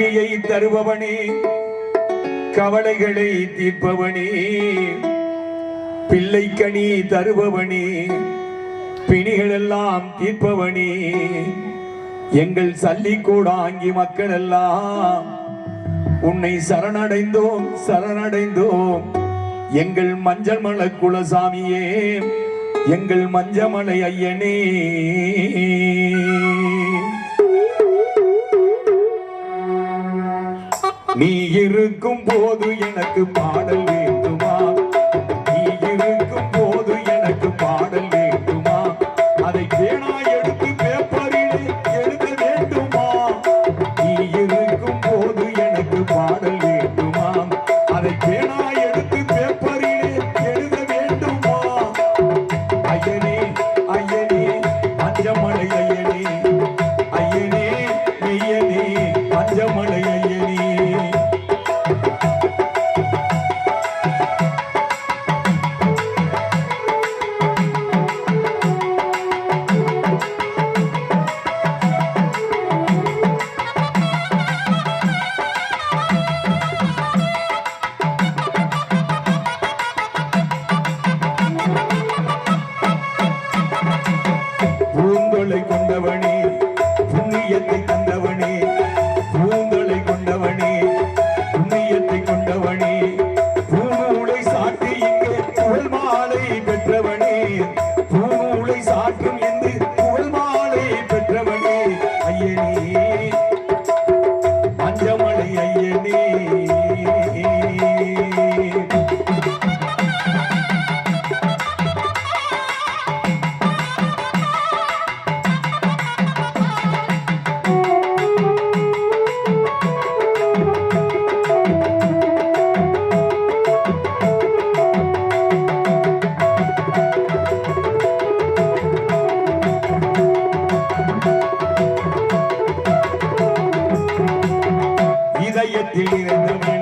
கல்வியை தருபவனே கவலைகளை தீர்ப்பவனே பிள்ளைக்கனி தருபவனே பிணிகளெல்லாம் தீர்ப்பவனே எங்கள் சல்லிக்கூடாங்கி மக்கள் எல்லாம் உன்னை சரணடைந்தோம் சரணடைந்தோம். எங்கள் மஞ்சள் மலை குலசாமியே எங்கள் மஞ்சமலை ஐயனே. நீ இருக்கும் போது எனக்கு பாடல் வேண்டுமா? நீ இருக்கும் போது எனக்கு பாடல் வேண்டுமா? அதை பேனா கொண்டவனே புண்ணியத்தை தந்தவனே பூந்தொலை கொண்டவனே புண்ணியத்தை கொண்டவனே பூநூலை சாட்டி இங்கே புகழ் மாலை பெற்றவனே பூநூலை சாற்றும் என்று புகழ் மாலை பெற்றவனே. ஐயனே que tienen de.